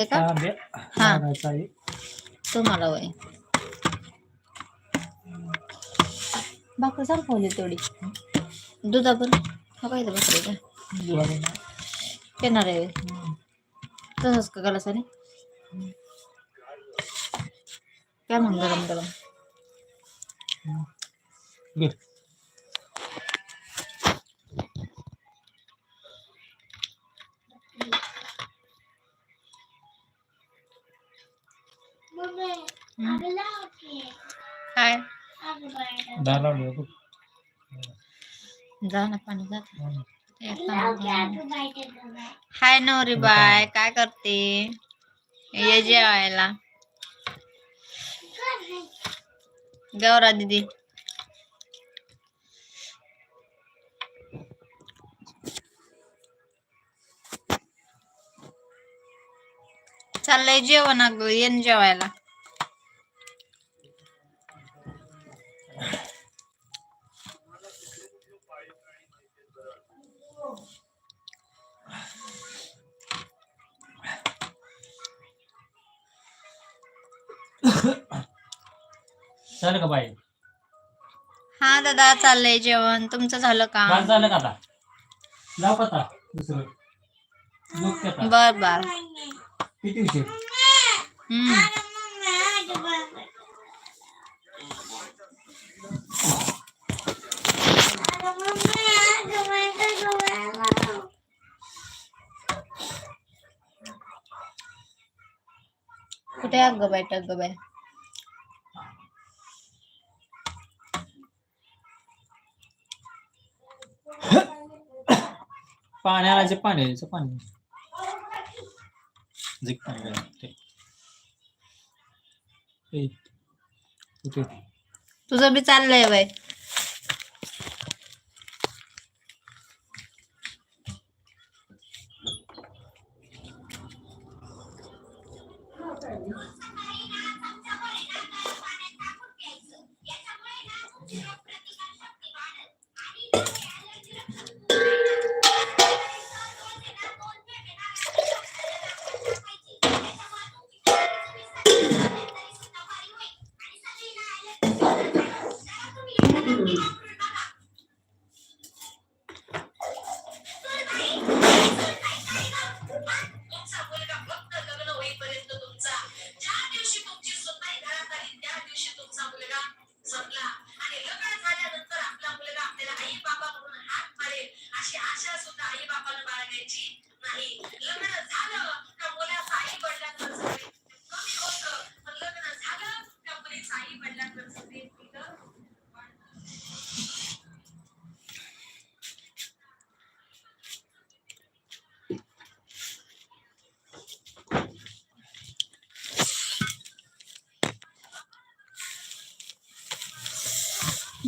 आहे का? तांब्या हा. लागायचा आहे. तुम्हाला वय भाकर संपवली थोडी दुधावर हा काय ते बकरी का? दुधाने ना. येणार आहे. हम्म. तसंच का गलासाने काय मग गरम गरम. जा ना पाणी जा. हम्म. हाय नवरी बाय काय करते? ये जेवायला. गौरा दीदी. चाललंय जेवण अगं येन जेवायला. झालं का बाई? हा दादा चाललंय जेवण. तुमचं झालं का? बस झालं का आता? जाऊ का आता दुसरं. झोप की आता. बर बर. किती उशीर हम्म. कुठे अगं बाय टग बाय पाणी आणायचं पाणी पाणी झिक पाणी. ते. ए. तुझं बी चाललंय बाय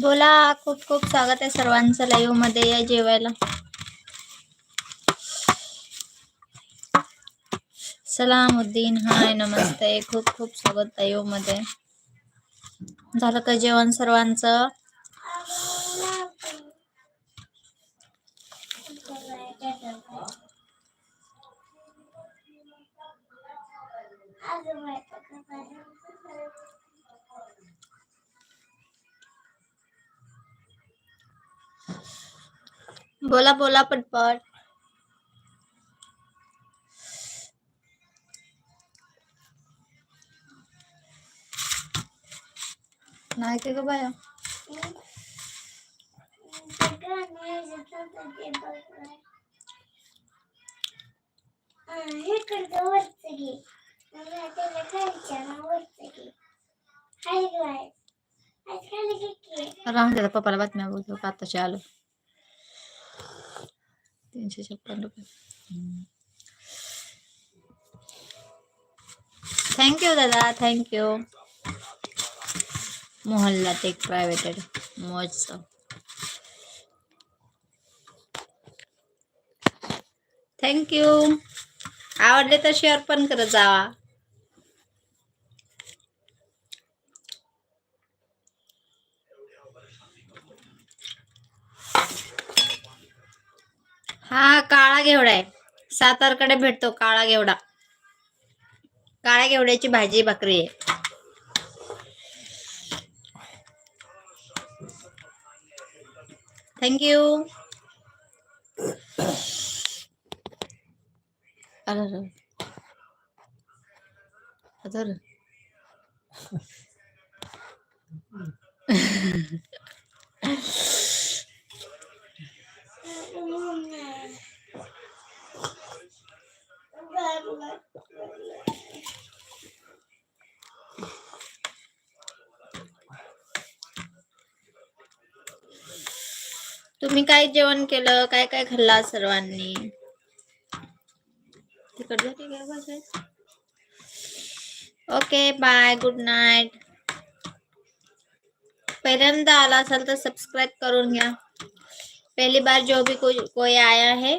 बोला खूप खूप स्वागत आहे सर्वांचं लाईव्हमध्ये या जेवायला. सलामुद्दीन हाय नमस्ते. खूप खूप स्वागत लाईव्हमध्ये. झालं का जेवण सर्वांचं? बोला बोला पटपट नाही का ग बाया राहून द्या पप्पाला बातम्या बोलतो का आताशी आलो तीनशे छप्पन रुपये थँक्यू दादा थँक्यू मोहल्ला टेक प्रायव्हेटेड मौजचं थँक्यू आवडले तर शेअर पण करत जावा। हा काळा घेवडा आहे. सातारकडे भेटतो काळा घेवडा. काळ्या घेवड्याची भाजी, भाकरी आहे. थँक्यू अरे अरे तुम्ही काय जेवण केलं? काय काय खाल्ला सर्वांनी? ओके बाय गुड नाईट पहिल्यांदा आला असाल तर सबस्क्राईब करून घ्या. पहली बार जो भी कोई आया है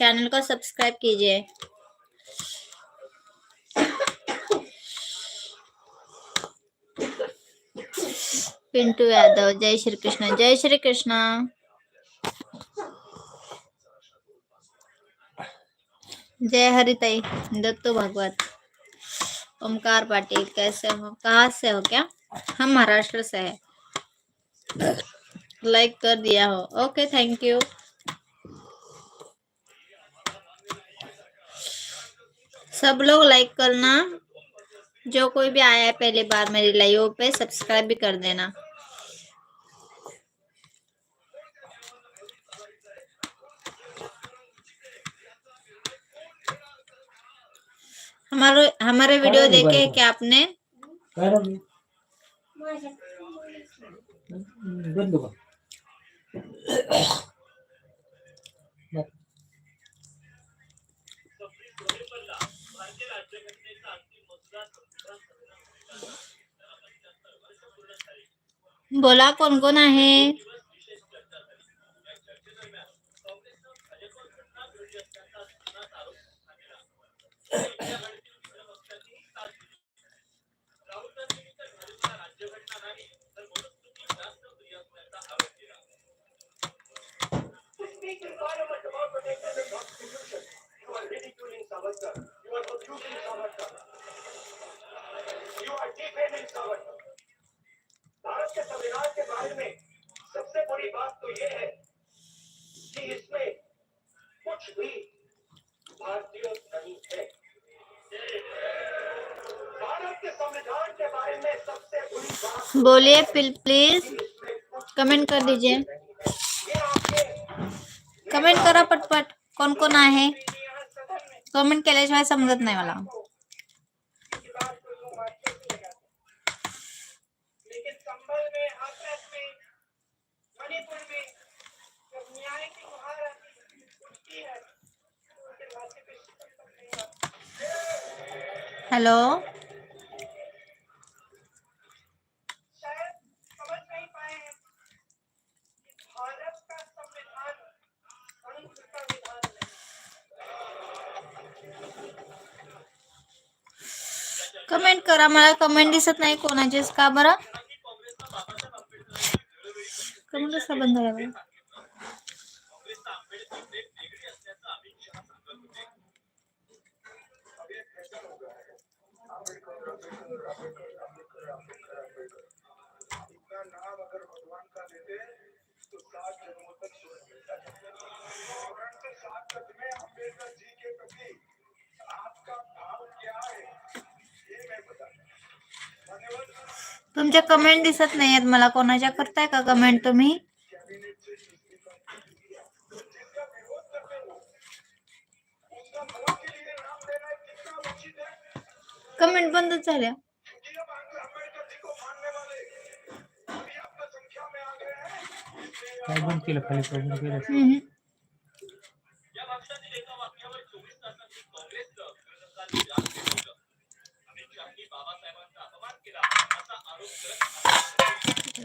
चैनल को सब्सक्राइब कीजिए। पिंटू यादव, जय श्री कृष्ण, जय श्री कृष्ण। जय हरिताई, दत्तू भगवत। ओमकार पाटिल, कैसे हो? कहाँ से हो क्या? हम महाराष्ट्र से है। लाइक कर दिया हो। Okay, thank you. सब लोग लाइक करना। जो कोई भी आया है पहली बार मेरी लाइव पे सब्सक्राइब भी कर देना। हमारे हमारे वीडियो देखे क्या आपने? काय राहिलं? बंद का बरं. बोला कोण कोण आहे speak in parliament about protecting the constitution. You are ridiculing Savarkar. You are abusing Savarkar. You are defaming Savarkar. Bharat के संविधान के बारे में सबसे बड़ी बात तो ये है कि इसमें कुछ भी भारतीय नहीं है भारत के संविधान के बारे में सबसे बुरी बात बोलिए प्लीज़ कमेंट कर दीजिए। कमेंट करा, पटपट। कोण कोण आहे हैं कमेंट केल्याशिवाय समजत नाही मला की बात को यूँ मानते हुए लगाते हैं। लेकिन संभल में हाथरस में मणिपुर में जब न्याय की गुहार आती उठती है तो उनके माथे पे शिकन तक नहीं आती। हॅलो शायद समझ नहीं पाए हैं कि भारत का संविधान संघ का विधान नहीं कमेंट करा मला कमेंट दिसत नाही कोणाचीच. का बरं? कमेंट कसा बंद झाला? अपना नाम अगर भगवान का लेते तो सात जन्मों तक है सात तक में अंबेडकर जी के प्रति आपका भाव क्या है ये मैं तुमच्या कमेंट दिसत नाही आहेत मला कोणाच्या करताय का कमेंट तुम्ही कैबिनेट से इस्तीफा दिया तो जिसका विरोध करते हो उसका वोट के लिए नाम देना कितना उचित है कमेंट बंदच झाल्या क्योंकि अब अंबेडकर जी को मानने वाले अभी आपका संख्या में आ हैं काय बंद केलं खाली काय केलं. हम्म. या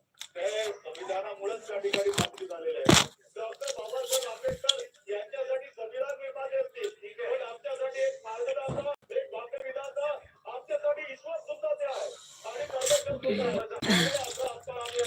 संविधानामुळेच त्या ठिकाणी मंत्री झालेले आहे. डॉक्टर बाबासाहेब आंबेडकर यांच्यासाठी संविधान ठीक आहे पण आमच्यासाठी एक मार्गदर्शक एक डॉक्टरविधाचा आमच्यासाठी ईश्वर सुद्धा ते आहे. आणि परमेश्वर सुद्धा आहे. त्यामुळे असं आपण आम्ही